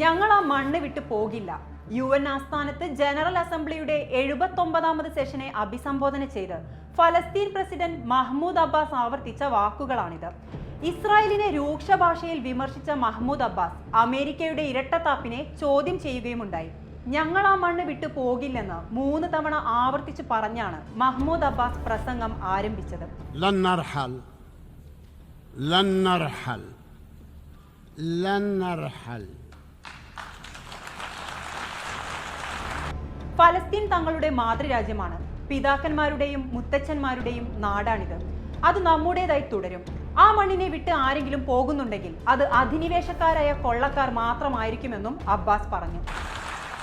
ഞങ്ങൾ ആ മണ്ണ് വിട്ട് പോകില്ല. യു എൻ ആസ്ഥാനത്ത് ജനറൽ അസംബ്ലിയുടെ എഴുപത്തൊമ്പതാമത് സെഷനെ അഭിസംബോധന ചെയ്ത് ഫലസ്തീൻ പ്രസിഡന്റ് മഹ്മൂദ് അബ്ബാസ് ആവർത്തിച്ച വാക്കുകളാണിത്. ഇസ്രായേലിനെ രൂക്ഷ ഭാഷയിൽ വിമർശിച്ച മഹ്മൂദ് അബ്ബാസ് അമേരിക്കയുടെ ഇരട്ടത്താപ്പിനെ ചോദ്യം ചെയ്യുകയുമുണ്ടായി. ഞങ്ങൾ ആ മണ്ണ് വിട്ടു പോകില്ലെന്ന് മൂന്ന് തവണ ആവർത്തിച്ച് പറഞ്ഞാണ് മഹ്മൂദ് അബ്ബാസ് പ്രസംഗം ആരംഭിച്ചത്. ലന്നർഹൽ ലന്നർഹൽ ഫലസ്തീൻ തങ്ങളുടെ മാതൃരാജ്യമാണ് പിതാക്കന്മാരുടെയും മുത്തച്ഛന്മാരുടെയും നാടാണിത് അത് നമ്മുടേതായി തുടരും ആ മണ്ണിനെ വിട്ട് ആരെങ്കിലും പോകുന്നുണ്ടെങ്കിൽ അത് അധിനിവേശക്കാരായ കൊള്ളക്കാർ മാത്രമായിരിക്കുമെന്നും അബ്ബാസ് പറഞ്ഞു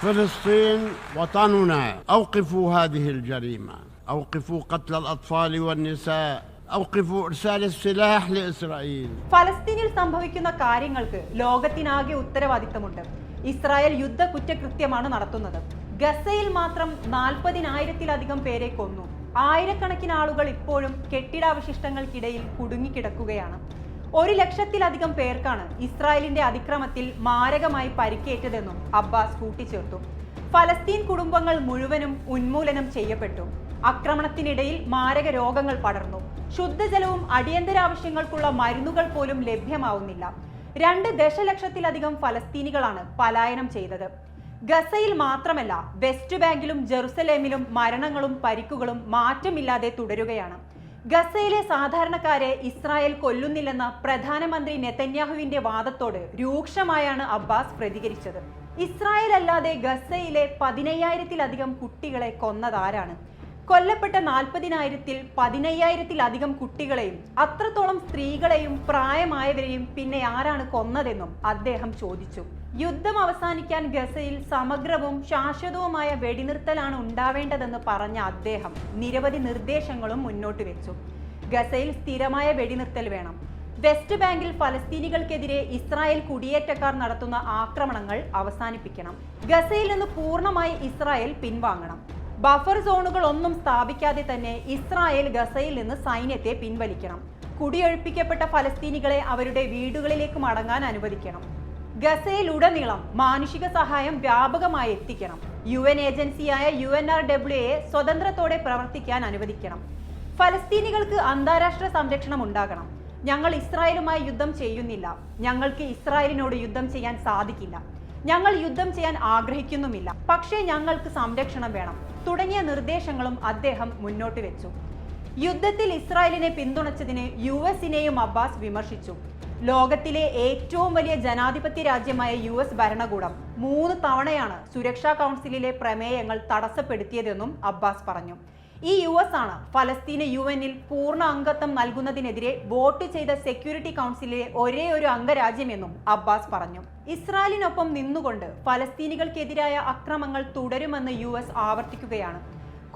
فلسطين وطننا اوقفوا هذه الجريمه اوقفوا قتل الاطفال والنساء اوقفوا ارسال السلاح لاسرائيل ഫലസ്തീനിൽ സംഭവിക്കുന്ന കാര്യങ്ങൾക്ക് ലോകത്തിനാകെ ഉത്തരവാദിത്തമുണ്ട് ഇസ്രായേൽ യുദ്ധ കുറ്റകൃത്യമാണ് നടത്തുന്നത് ഗസയിൽ മാത്രം നാൽപ്പതിനായിരത്തിലധികം പേരെ കൊന്നു. ആയിരക്കണക്കിന് ആളുകൾ ഇപ്പോഴും കെട്ടിടാവശിഷ്ടങ്ങൾക്കിടയിൽ കുടുങ്ങിക്കിടക്കുകയാണ്. ഒരു ലക്ഷത്തിലധികം പേർക്കാണ് ഇസ്രായേലിന്റെ അതിക്രമത്തിൽ മാരകമായി പരിക്കേറ്റതെന്നും അബ്ബാസ് കൂട്ടിച്ചേർത്തു. ഫലസ്തീൻ കുടുംബങ്ങൾ മുഴുവനും ഉന്മൂലനം ചെയ്യപ്പെട്ടു. ആക്രമണത്തിനിടയിൽ മാരക രോഗങ്ങൾ പടർന്നു. ശുദ്ധജലവും അടിയന്തരാവശ്യങ്ങൾക്കുള്ള മരുന്നുകൾ പോലും ലഭ്യമാവുന്നില്ല. രണ്ട് ദശലക്ഷത്തിലധികം ഫലസ്തീനികളാണ് പലായനം ചെയ്തത്. ഗസയിൽ മാത്രമല്ല വെസ്റ്റ് ബാങ്കിലും ജെറുസലേമിലും മരണങ്ങളും പരിക്കുകളും മാറ്റമില്ലാതെ തുടരുകയാണ്. ഗസയിലെ സാധാരണക്കാരെ ഇസ്രായേൽ കൊല്ലുന്നില്ലെന്ന പ്രധാനമന്ത്രി നെതന്യാഹുവിന്റെ വാദത്തോട് രൂക്ഷമായാണ് അബ്ബാസ് പ്രതികരിച്ചത്. ഇസ്രായേൽ അല്ലാതെ ഗസയിലെ പതിനയ്യായിരത്തിലധികം കുട്ടികളെ കൊന്നതാരാണ്? കൊല്ലപ്പെട്ട നാൽപ്പതിനായിരത്തിൽ പതിനയ്യായിരത്തിലധികം കുട്ടികളെയും അത്രത്തോളം സ്ത്രീകളെയും പ്രായമായവരെയും പിന്നെ ആരാണ് കൊന്നതെന്നും അദ്ദേഹം ചോദിച്ചു. യുദ്ധം അവസാനിക്കാൻ ഗസയിൽ സമഗ്രവും ശാശ്വതവുമായ വെടിനിർത്തലാണ് ഉണ്ടാവേണ്ടതെന്ന് പറഞ്ഞ അദ്ദേഹം നിരവധി നിർദ്ദേശങ്ങളും മുന്നോട്ട് വെച്ചു. ഗസയിൽ സ്ഥിരമായ വെടിനിർത്തൽ വേണം. വെസ്റ്റ് ബാങ്കിൽ ഫലസ്തീനികൾക്കെതിരെ ഇസ്രായേൽ കുടിയേറ്റക്കാർ നടത്തുന്ന ആക്രമണങ്ങൾ അവസാനിപ്പിക്കണം. ഗസയിൽ നിന്ന് പൂർണമായി ഇസ്രായേൽ പിൻവാങ്ങണം. ബഫർ സോണുകൾ ഒന്നും സ്ഥാപിക്കാതെ തന്നെ ഇസ്രായേൽ ഗസയിൽ നിന്ന് സൈന്യത്തെ പിൻവലിക്കണം. കുടിയൊഴിപ്പിക്കപ്പെട്ട ഫലസ്തീനികളെ അവരുടെ വീടുകളിലേക്ക് മടങ്ങാൻ അനുവദിക്കണം. ഗസയിൽ ഉടനീളം മാനുഷിക സഹായം വ്യാപകമായി എത്തിക്കണം. യു എൻ ഏജൻസിയായ U N R W A സ്വതന്ത്രത്തോടെ പ്രവർത്തിക്കാൻ അനുവദിക്കണം. ഫലസ്തീനികൾക്ക് അന്താരാഷ്ട്ര സംരക്ഷണം ഉണ്ടാകണം. ഞങ്ങൾ ഇസ്രായേലുമായി യുദ്ധം ചെയ്യുന്നില്ല. ഞങ്ങൾക്ക് ഇസ്രായേലിനോട് യുദ്ധം ചെയ്യാൻ സാധിക്കില്ല. ഞങ്ങൾ യുദ്ധം ചെയ്യാൻ ആഗ്രഹിക്കുന്നുമില്ല. പക്ഷേ ഞങ്ങൾക്ക് സംരക്ഷണം വേണം. തുടങ്ങിയ നിർദ്ദേശങ്ങളും അദ്ദേഹം മുന്നോട്ട് വെച്ചു. യുദ്ധത്തിൽ ഇസ്രായേലിനെ പിന്തുണച്ചതിന് യു എസിനെയും അബ്ബാസ് വിമർശിച്ചു. ലോകത്തിലെ ഏറ്റവും വലിയ ജനാധിപത്യ രാജ്യമായ യു എസ് ഭരണകൂടം മൂന്ന് തവണയാണ് സുരക്ഷാ കൗൺസിലിലെ പ്രമേയങ്ങൾ തടസ്സപ്പെടുത്തിയതെന്നും അബ്ബാസ് പറഞ്ഞു. ഈ യു എസ് ആണ് ഫലസ്തീന് യു എന്നിൽ പൂർണ അംഗത്വം നൽകുന്നതിനെതിരെ വോട്ട് ചെയ്ത സെക്യൂരിറ്റി കൗൺസിലിലെ ഒരേ ഒരു അംഗരാജ്യമെന്നും അബ്ബാസ് പറഞ്ഞു. ഇസ്രായേലിനൊപ്പം നിന്നുകൊണ്ട് ഫലസ്തീനികൾക്കെതിരായ അക്രമങ്ങൾ തുടരുമെന്ന് യു ആവർത്തിക്കുകയാണ്.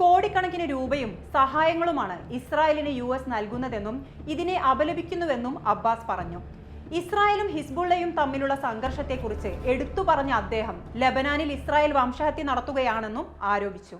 കോടിക്കണക്കിന് രൂപയും സഹായങ്ങളുമാണ് ഇസ്രായേലിന് യു എസ് നൽകുന്നതെന്നും ഇതിനെ അപലപിക്കുന്നുവെന്നും അബ്ബാസ് പറഞ്ഞു. ഇസ്രായേലും ഹിസ്ബുള്ളയും തമ്മിലുള്ള സംഘർഷത്തെക്കുറിച്ച് എടുത്തു പറഞ്ഞ അദ്ദേഹം ലബനാനിൽ ഇസ്രായേൽ വംശഹത്യ നടത്തുകയാണെന്നും ആരോപിച്ചു.